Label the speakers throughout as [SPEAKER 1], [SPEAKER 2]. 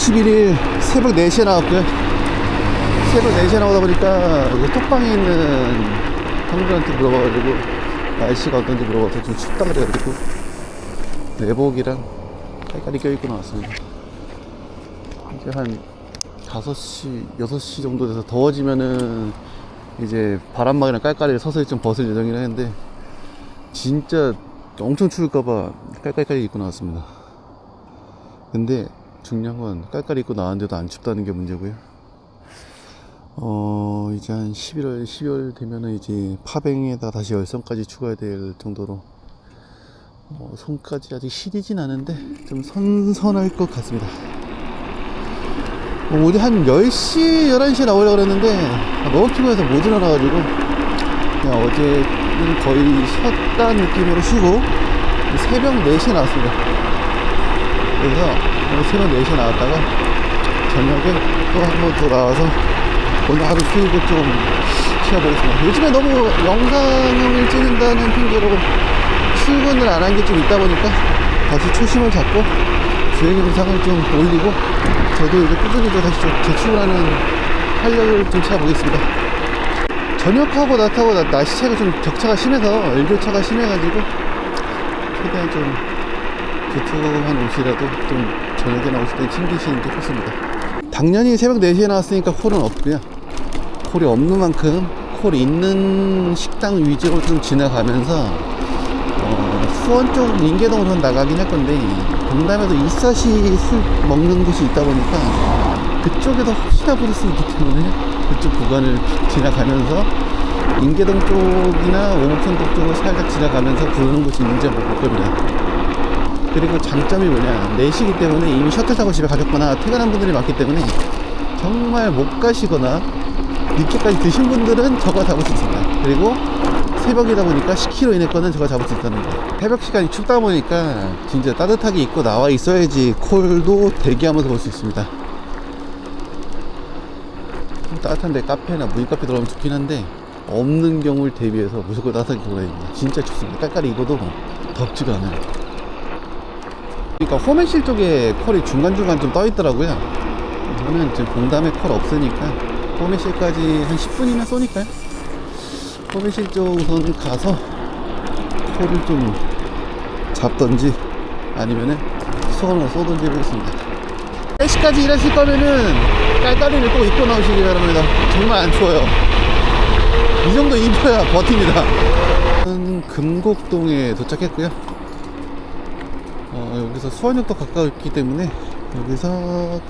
[SPEAKER 1] 21일 새벽 4시에 나왔고요. 새벽 4시에 나오다 보니까 그 톡방에 있는 형들한테 물어봐가지고 날씨가 어떤지 물어봐서 좀 춥다 그래가지고 내복이랑 깔깔이 껴입고 나왔습니다. 이제 한 5시, 6시 정도 돼서 더워지면은 이제 바람막이랑 깔깔이를 서서히 좀 벗을 예정이라 했는데 진짜 엄청 추울까봐 깔깔깔이 입고 나왔습니다. 근데 중요한 건 깔깔이 입고 나왔는데도 안 춥다는 게 문제고요. 어, 이제 한 11월, 12월 되면은 이제 파뱅에다 다시 열선까지 추가해야 될 정도로 어, 손까지 아직 시리진 않은데 좀 선선할 것 같습니다. 어, 우리 한 10시, 11시에 나오려고 그랬는데 너무 피곤해서 못 일어나가지고 그냥 어제는 거의 쉬었다는 느낌으로 쉬고 새벽 4시에 나왔습니다. 그래서 오늘 새벽 4시에 나왔다가 저녁에 또 한 번 더 나와서 오늘 하루 수익을 좀 쉬어보겠습니다. 요즘에 너무 영상을 찍는다는 핑계로 출근을 안 한 게 좀 있다 보니까 다시 초심을 잡고 주행 영상을 좀 올리고 저도 이제 꾸준히 또 다시 좀 재출하는 활력을 좀 찾아보겠습니다. 저녁하고 낮하고 낮- 날씨 차이가 좀 격차가 심해서 일교차가 심해가지고 최대한 좀 두툼한 옷이라도 좀 저녁에 나오실 때 챙기시는 게 좋습니다. 당연히 새벽 4시에 나왔으니까 콜은 없고요. 콜이 없는 만큼 콜 있는 식당 위주로 좀 지나가면서 어, 수원 쪽 인계동으로 나가긴 할 건데 동남에도 이사시 술 먹는 곳이 있다 보니까 그쪽에서 혹시나 부를 수 있기 때문에 그쪽 구간을 지나가면서 인계동 쪽이나 오목천동 쪽으로 살짝 지나가면서 부르는 곳이 있는지 한번 볼 겁니다. 그리고 장점이 뭐냐. 4시기 때문에 이미 셔틀 타고 집에 가셨거나 퇴근한 분들이 많기 때문에 정말 못 가시거나 늦게까지 드신 분들은 저거 잡을 수 있습니다. 그리고 새벽이다 보니까 10km 이내 거는 저거 잡을 수 있다는 거. 새벽 시간이 춥다 보니까 진짜 따뜻하게 입고 나와 있어야지 콜도 대기하면서 볼 수 있습니다. 좀 따뜻한데 카페나 무인카페 들어가면 좋긴 한데 없는 경우를 대비해서 무조건 따뜻하게 입고 다닙니다. 진짜 춥습니다. 깔깔이 입어도 덥지가 않아요 그러니까 호메실 쪽에 콜이 중간중간 좀 떠 있더라고요. 이거는 지금 공담에 콜 없으니까 호메실까지 한 10분이면 쏘니까요. 호메실 쪽 우선 가서 콜을 좀 잡던지 아니면은 수건으로 쏘던지 해보겠습니다. 3시까지 일하실 거면은 깔깔이를 꼭 입고 나오시기 바랍니다. 정말 안 추워요. 이 정도 입어야 버팁니다. 저는 금곡동에 도착했고요. 어, 여기서 수원역도 가까웠기 때문에 여기서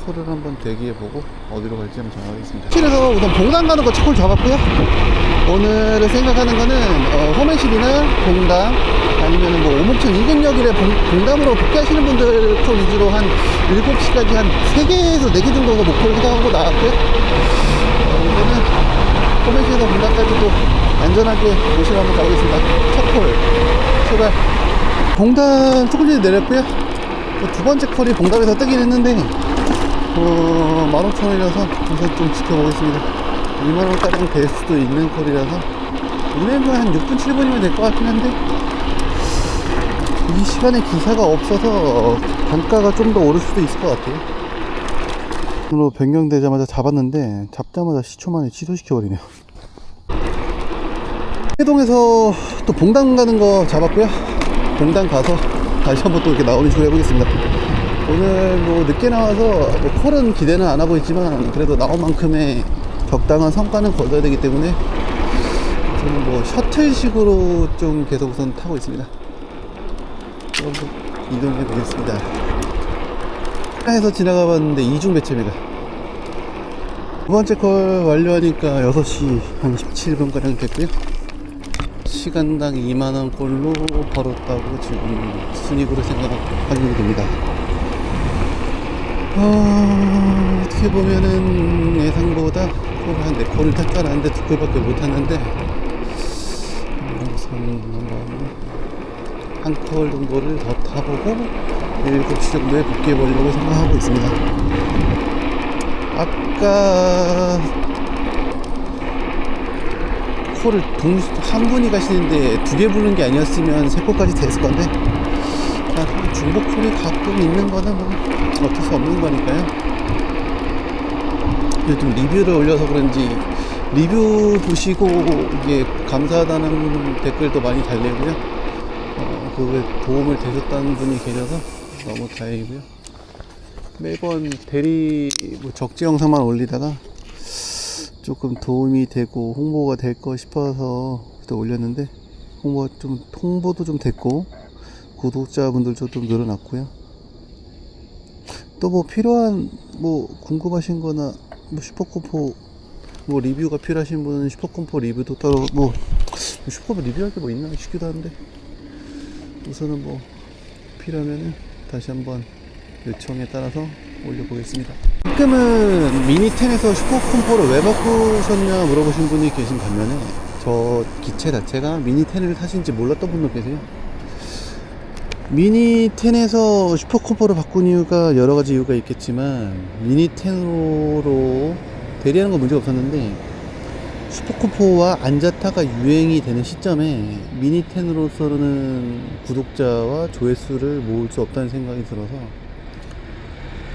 [SPEAKER 1] 콜을 한번 대기해보고 어디로 갈지 한번 정하겠습니다. 실에서 우선 봉담 가는 거콜 잡았고요. 오늘 생각하는 거는 어, 호메실이나 봉담 아니면 뭐 오목천 인근역이래 봉담으로 복귀하시는 분들 콜 위주로 한 7시까지 한 3개에서 4개 정도가 목표를 생각하고 나왔고요. 어, 이거는 호메실에서 봉담까지 도 안전하게 모시러 한번 가보겠습니다. 첫콜 출발. 봉담 조금 전에 내렸고요. 또두 번째 콜이 봉담에서 뜨긴 했는데, 어, 15,000원이라서 우선 좀 지켜보겠습니다. 2만원가량 될 수도 있는 콜이라서, 운행도 한 6분, 7분이면 될 것 같긴 한데, 이 시간에 기사가 없어서 단가가 좀 더 오를 수도 있을 것 같아요. 으로 변경되자마자 잡았는데, 잡자마자 시초 만에 취소시켜버리네요. 해동에서 또 봉담 가는 거 잡았고요. 봉담 가서 다시 한번 또 이렇게 나오는 식으로 해보겠습니다. 오늘 뭐 늦게 나와서 뭐 콜은 기대는 안 하고 있지만 그래도 나온 만큼의 적당한 성과는 거둬야 되기 때문에 저는 뭐 셔틀식으로 좀 계속 우선 타고 있습니다. 좀 이동해 보겠습니다. 해서 지나가 봤는데 이중 배치입니다. 두 번째 콜 완료하니까 6시 한 17분가량 됐고요. 시간당 2만원 꼴로 벌었다고 지금 순익으로 생각하게 됩니다. 어, 어떻게 보면은 예상보다 콜을 한 4콜을 탔다라는데 두 콜밖에 못 탔는데 우선 한콜 정도를 더 타보고 7시 정도에 복귀해 보려고 생각하고 있습니다. 아까 콜을 동시 한 분이 가시는데 두 개 부른 게 아니었으면 세 콜까지 됐을 건데 중복 콜이 가끔 있는 거는 뭐 어쩔 수 없는 거니까요. 요즘 리뷰를 올려서 그런지 리뷰 보시고 이게 감사하다는 댓글도 많이 달리고요. 어, 그거에 도움을 되셨다는 분이 계셔서 너무 다행이고요. 매번 대리 뭐 적재 영상만 올리다가 조금 도움이 되고 홍보가 될 거 싶어서 또 올렸는데 홍보 좀 홍보도 좀 됐고 구독자분들도 좀 늘어났고요. 또 뭐 필요한 뭐 궁금하신 거나 뭐 슈퍼콤포 뭐 리뷰가 필요하신 분은 슈퍼콤포 리뷰도 따로 뭐 슈퍼콤포 리뷰할 게 뭐 있나 싶기도 한데 우선은 뭐 필요하면은 다시 한번 요청에 따라서 올려보겠습니다. 가끔은 미니10에서 슈퍼콤포를 왜 바꾸셨냐 물어보신 분이 계신 반면에 저 기체 자체가 미니10을 타신지 몰랐던 분도 계세요. 미니10에서 슈퍼콤포로 바꾼 이유가 여러 가지 이유가 있겠지만 미니10으로 대리하는 건 문제가 없었는데 슈퍼콤포와 안자타가 유행이 되는 시점에 미니10으로서는 구독자와 조회수를 모을 수 없다는 생각이 들어서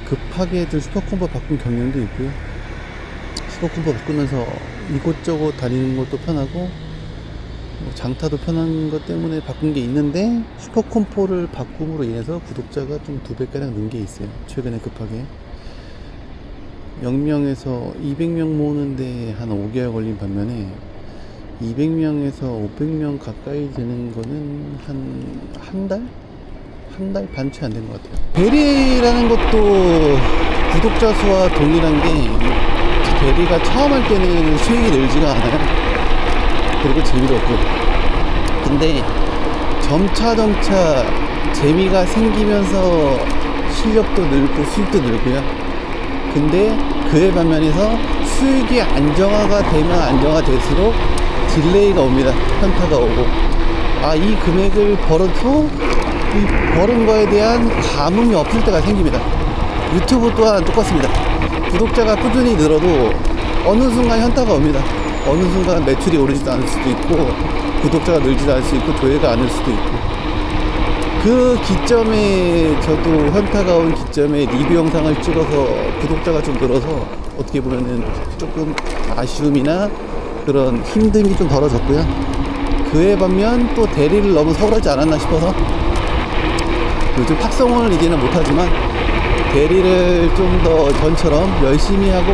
[SPEAKER 1] 급하게 좀 슈퍼콤보 바꾼 경향도 있고요. 슈퍼콤보 바꾸면서 이곳저곳 다니는 것도 편하고 뭐 장타도 편한 것 때문에 바꾼 게 있는데 슈퍼콤포를 바꿈으로 인해서 구독자가 좀 두 배가량 는 게 있어요. 최근에 급하게 0명에서 200명 모으는데 한 5개월 걸린 반면에 200명에서 500명 가까이 되는 거는 한 한 달? 한달반 채 안 된 것 같아요. 대리라는 것도 구독자 수와 동일한 게 대리가 처음 할 때는 수익이 늘지가 않아요. 그리고 재미도 없고. 근데 점차 점차 재미가 생기면서 실력도 늘고 수익도 늘고요. 근데 그에 반면에서 수익이 안정화가 되면 안정화될수록 딜레이가 옵니다. 현타가 오고. 아, 이 금액을 벌어도 이 버는 거에 대한 감흥이 없을 때가 생깁니다. 유튜브 또한 똑같습니다. 구독자가 꾸준히 늘어도 어느 순간 현타가 옵니다. 어느 순간 매출이 오르지도 않을 수도 있고 구독자가 늘지도 않을 수 있고 조회가 않을 수도 있고 그 기점에 저도 현타가 온 기점에 리뷰 영상을 찍어서 구독자가 좀 늘어서 어떻게 보면은 조금 아쉬움이나 그런 힘듦이 좀 덜어졌고요. 그에 반면 또 대리를 너무 서울하지 않았나 싶어서 요즘 탁성원을 이제는 못하지만 대리를 좀 더 전처럼 열심히 하고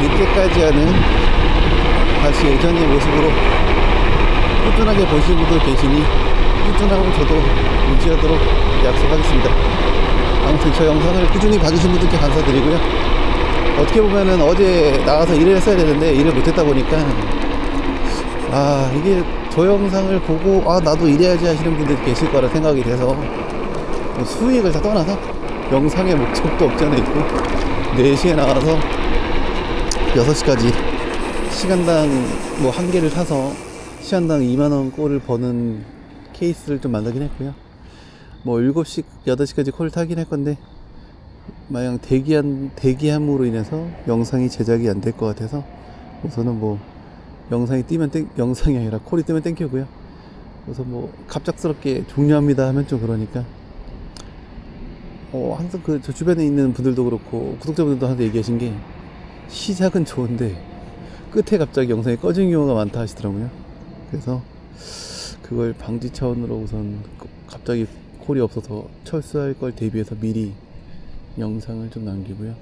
[SPEAKER 1] 늦게까지 하는 다시 예전의 모습으로 꾸준하게 분들 계시니 꾸준하고 저도 유지하도록 약속하겠습니다. 아무튼 저 영상을 꾸준히 봐주신 분들께 감사드리고요. 어떻게 보면은 어제 나가서 일을 했어야 되는데 일을 못했다 보니까 아 이게 저 영상을 보고 아 나도 일해야지 하시는 분들이 계실 거라 생각이 돼서 뭐 수익을 다 떠나서 영상의 목적도 있고 4시에 나와서 6시까지 시간당 뭐 한 개를 사서 시간당 2만원 꼴을 버는 케이스를 좀 만들긴 했고요. 뭐 7시, 8시까지 콜 타긴 할 건데 마냥 대기한, 대기함으로 인해서 영상이 제작이 안 될 것 같아서 우선은 뭐 영상이 뛰면 땡, 영상이 아니라 콜이 뜨면 땡큐고요. 우선 뭐 갑작스럽게 종료합니다 하면 좀 그러니까 어, 항상 그 저 주변에 있는 분들도 그렇고 구독자분들도 항상 얘기하신 게 시작은 좋은데 끝에 갑자기 영상이 꺼지는 경우가 많다 하시더라고요. 그래서 그걸 방지 차원으로 우선 그- 갑자기 콜이 없어서 철수할 걸 대비해서 미리 영상을 좀 남기고요.